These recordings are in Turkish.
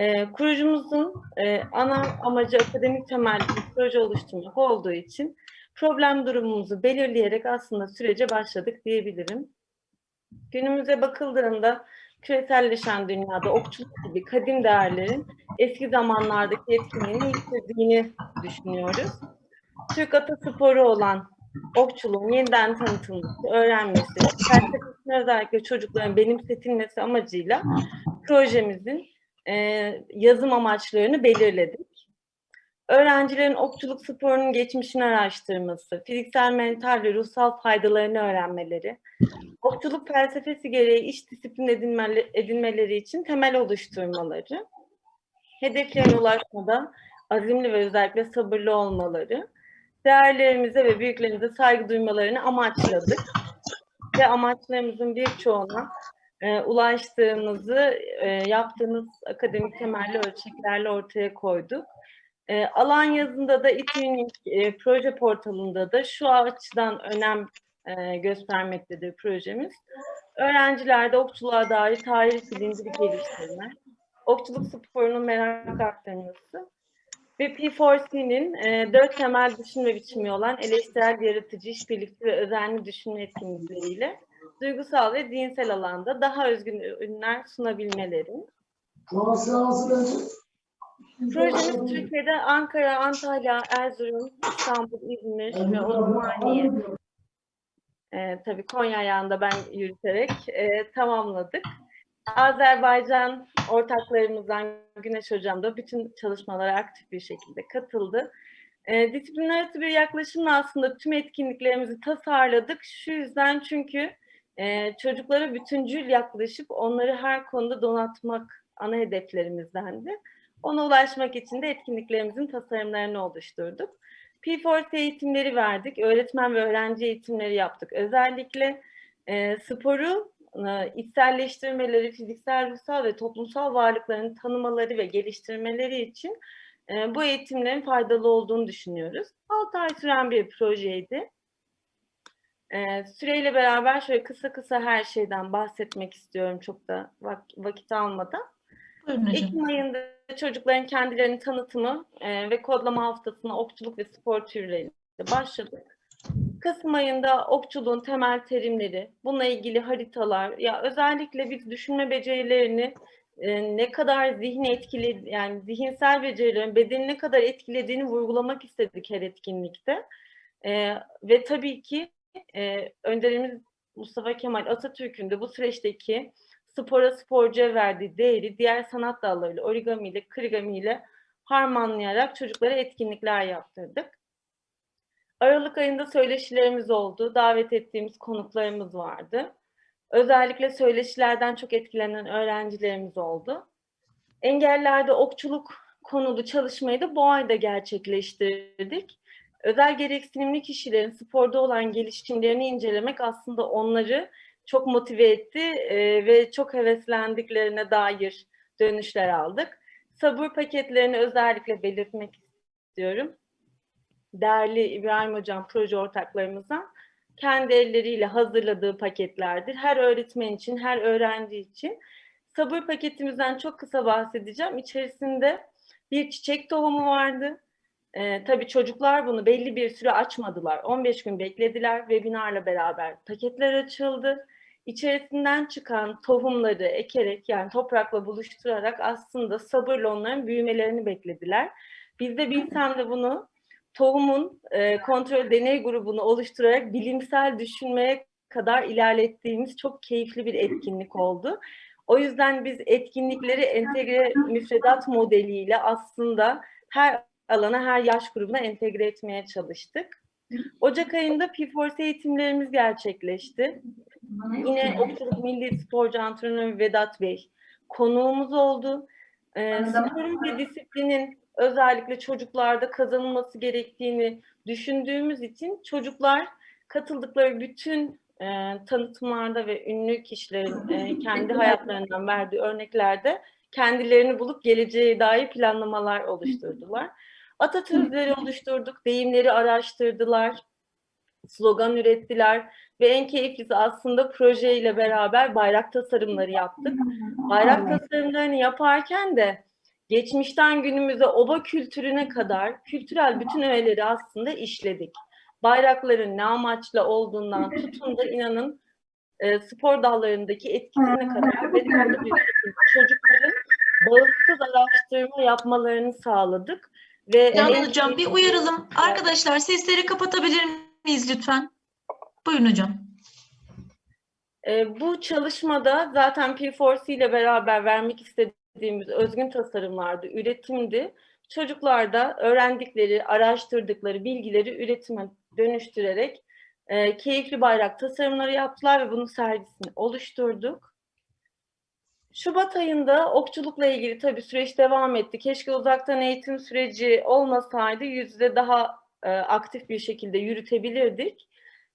E, kurucumuzun e, ana amacı akademik temelli bir proje oluşturmak olduğu için problem durumumuzu belirleyerek aslında sürece başladık diyebilirim. Günümüze bakıldığında küreselleşen dünyada okçuluk gibi kadim değerlerin eski zamanlardaki etkinliğini yitirdiğini düşünüyoruz. Türk atasporu olan okçuluğun yeniden tanıtılması, öğrenmesi, özellikle çocukların benimsetilmesi amacıyla projemizin e, yazım amaçlarını belirledik. Öğrencilerin okçuluk sporunun geçmişini araştırması, fiziksel, mental ve ruhsal faydalarını öğrenmeleri, okçuluk felsefesi gereği iş disiplin edinmeli, edinmeleri için temel oluşturmaları, hedeflerine ulaşmada azimli ve özellikle sabırlı olmaları, değerlerimize ve büyüklerimize saygı duymalarını amaçladık. Ve amaçlarımızın birçoğuna e, ulaştığımızı e, yaptığımız akademik temelli ölçeklerle ortaya koyduk. E, alan yazında da İTÜ'nün e, proje portalında da şu açıdan önem e, göstermektedir projemiz. Öğrencilerde okçuluğa dair tarih bilincini geliştirme, okçuluk sporunun merak arttırması ve P4C'nin e, dört temel düşünme biçimi olan eleştirel, yaratıcı, işbirlikçi ve özenli düşünme etkinlikleriyle duygusal ve dinsel alanda daha özgün ürünler sunabilmeleri. Bence. Projemiz Türkiye'de Ankara, Antalya, Erzurum, İstanbul, İzmir ve Osmaniye, e, tabii Konya ayağında ben yürüterek e, tamamladık. Azerbaycan ortaklarımızdan Güneş Hocam da bütün çalışmalara aktif bir şekilde katıldı. E, disiplin arası bir yaklaşımla aslında tüm etkinliklerimizi tasarladık. Şu yüzden çünkü e, çocuklara bütüncül yaklaşıp onları her konuda donatmak ana hedeflerimizdendi. Ona ulaşmak için de etkinliklerimizin tasarımlarını oluşturduk. P4 eğitimleri verdik. Öğretmen ve öğrenci eğitimleri yaptık. Özellikle e, sporu e, içselleştirmeleri, fiziksel, ruhsal ve toplumsal varlıklarını tanımaları ve geliştirmeleri için e, bu eğitimlerin faydalı olduğunu düşünüyoruz. 6 ay süren bir projeydi. E, süreyle beraber şöyle kısa kısa her şeyden bahsetmek istiyorum çok da vak- vakit almadan. Buyurun hocam. Ekim ayında çocukların kendilerini tanıtımı e, ve kodlama haftasına okçuluk ve spor türleriyle başladık. Kasım ayında okçuluğun temel terimleri, bununla ilgili haritalar, ya özellikle biz düşünme becerilerini e, ne kadar zihni etkili, yani zihinsel becerilerin bedeni ne kadar etkilediğini vurgulamak istedik her etkinlikte. E, ve tabii ki e, önderimiz Mustafa Kemal Atatürk'ün de bu süreçteki spora sporcuya verdiği değeri diğer sanat dallarıyla, origami ile, krigami ile harmanlayarak çocuklara etkinlikler yaptırdık. Aralık ayında söyleşilerimiz oldu. Davet ettiğimiz konuklarımız vardı. Özellikle söyleşilerden çok etkilenen öğrencilerimiz oldu. Engellerde okçuluk konulu çalışmayı da bu ayda gerçekleştirdik. Özel gereksinimli kişilerin sporda olan gelişimlerini incelemek aslında onları çok motive etti e, ve çok heveslendiklerine dair dönüşler aldık. Sabır paketlerini özellikle belirtmek istiyorum. Değerli İbrahim Hocam proje ortaklarımızdan kendi elleriyle hazırladığı paketlerdir. Her öğretmen için, her öğrenci için. Sabır paketimizden çok kısa bahsedeceğim. İçerisinde bir çiçek tohumu vardı. Ee, tabii çocuklar bunu belli bir süre açmadılar. 15 gün beklediler. Webinarla beraber paketler açıldı. İçerisinden çıkan tohumları ekerek yani toprakla buluşturarak aslında sabırla onların büyümelerini beklediler. Biz de Bilsem de bunu tohumun e, kontrol deney grubunu oluşturarak bilimsel düşünmeye kadar ilerlettiğimiz çok keyifli bir etkinlik oldu. O yüzden biz etkinlikleri entegre müfredat modeliyle aslında her alana, her yaş grubuna entegre etmeye çalıştık. Ocak ayında P4C eğitimlerimiz gerçekleşti. Yine Okçuluk Milli Sporcu Antrenörü Vedat Bey konuğumuz oldu. Ee, sporun ve disiplinin özellikle çocuklarda kazanılması gerektiğini düşündüğümüz için çocuklar katıldıkları bütün e, tanıtımlarda ve ünlü kişilerin e, kendi hayatlarından verdiği örneklerde kendilerini bulup geleceğe dair planlamalar oluşturdular. Atatürkleri oluşturduk, deyimleri araştırdılar, slogan ürettiler ve en keyiflisi aslında projeyle beraber bayrak tasarımları yaptık. Bayrak tasarımlarını yaparken de geçmişten günümüze oba kültürüne kadar kültürel bütün öğeleri aslında işledik. Bayrakların ne amaçla olduğundan tutun da inanın e, spor dallarındaki etkisine kadar ve çocukların bağımsız araştırma yapmalarını sağladık. Ve Canan en Hocam bir uyaralım. Arkadaşlar sesleri kapatabilir miyiz lütfen? Buyurun hocam. E, bu çalışmada zaten P4C ile beraber vermek istediğimiz özgün tasarımlardı, üretimdi. Çocuklar da öğrendikleri, araştırdıkları bilgileri üretime dönüştürerek e, keyifli bayrak tasarımları yaptılar ve bunun sergisini oluşturduk. Şubat ayında okçulukla ilgili tabii süreç devam etti. Keşke uzaktan eğitim süreci olmasaydı yüzde daha e, aktif bir şekilde yürütebilirdik.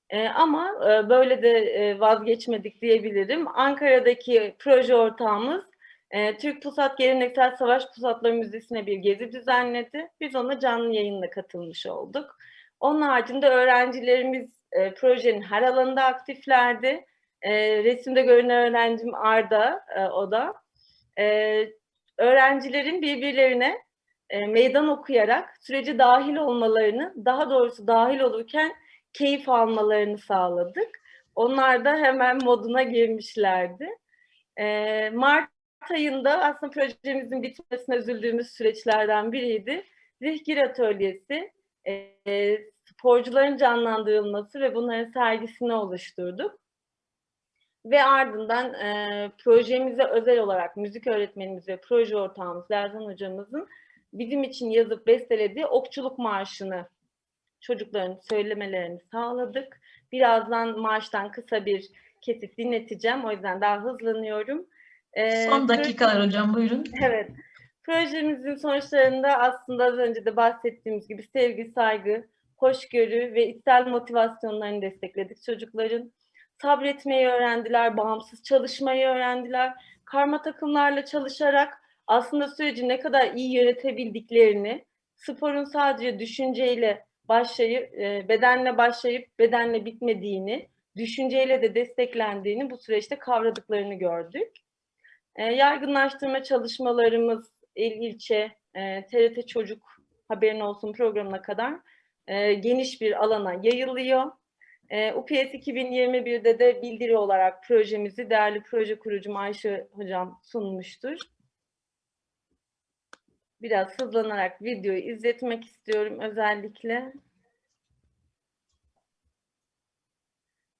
E, ama e, böyle de e, vazgeçmedik diyebilirim. Ankara'daki proje ortağımız e, Türk Pusat Geleneksel Savaş Pusatları Müzesi'ne bir gezi düzenledi. Biz ona canlı yayınla katılmış olduk. Onun haricinde öğrencilerimiz e, projenin her alanında aktiflerdi. E, resimde görünen öğrencim Arda, e, o da. E, öğrencilerin birbirlerine e, meydan okuyarak sürece dahil olmalarını, daha doğrusu dahil olurken keyif almalarını sağladık. Onlar da hemen moduna girmişlerdi. E, Mart ayında aslında projemizin bitmesine üzüldüğümüz süreçlerden biriydi. Zihgir Atölyesi, e, sporcuların canlandırılması ve bunların sergisini oluşturduk. Ve ardından e, projemize özel olarak müzik öğretmenimiz ve proje ortağımız Lerzan hocamızın bizim için yazıp bestelediği Okçuluk Marşı'nı çocukların söylemelerini sağladık. Birazdan marştan kısa bir kesit dinleteceğim. O yüzden daha hızlanıyorum. Ee, Son dakikalar hocam buyurun. Evet. Projemizin sonuçlarında aslında az önce de bahsettiğimiz gibi sevgi, saygı, hoşgörü ve içsel motivasyonlarını destekledik çocukların. Sabretmeyi öğrendiler, bağımsız çalışmayı öğrendiler. Karma takımlarla çalışarak aslında süreci ne kadar iyi yönetebildiklerini, sporun sadece düşünceyle başlayıp, e, bedenle başlayıp bedenle bitmediğini, düşünceyle de desteklendiğini bu süreçte kavradıklarını gördük. E, yaygınlaştırma çalışmalarımız il ilçe, e, TRT Çocuk haberin olsun programına kadar e, geniş bir alana yayılıyor. E, UPS 2021'de de bildiri olarak projemizi değerli proje kurucum Ayşe Hocam sunmuştur. Biraz hızlanarak videoyu izletmek istiyorum özellikle.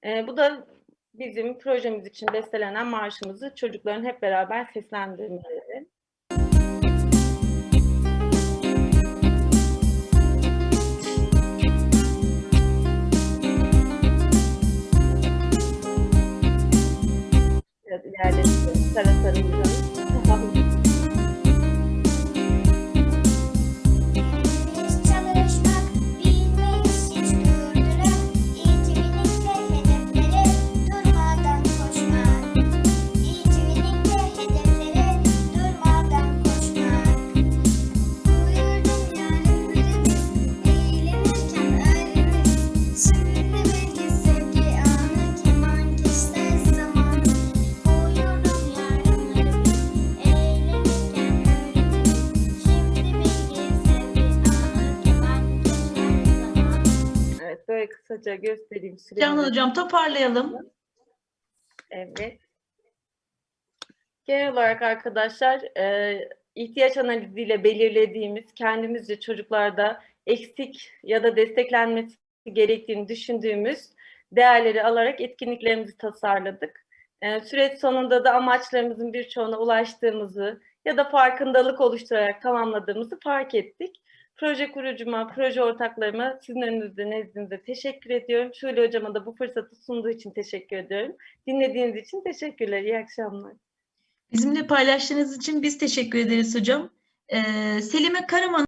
E, bu da bizim projemiz için bestelenen marşımızı çocukların hep beraber seslendirmeleri. Biraz ilerletiyorum. Kısaca göstereyim. Canan hocam toparlayalım. Evet. Genel olarak arkadaşlar e, ihtiyaç analiziyle belirlediğimiz kendimizce çocuklarda eksik ya da desteklenmesi gerektiğini düşündüğümüz değerleri alarak etkinliklerimizi tasarladık. E, süreç sonunda da amaçlarımızın birçoğuna ulaştığımızı ya da farkındalık oluşturarak tamamladığımızı fark ettik. Proje kurucuma, proje ortaklarıma sizin önünüzde nezdinizde teşekkür ediyorum. Şule hocama da bu fırsatı sunduğu için teşekkür ediyorum. Dinlediğiniz için teşekkürler. İyi akşamlar. Bizimle paylaştığınız için biz teşekkür ederiz hocam. Ee, Selime Karaman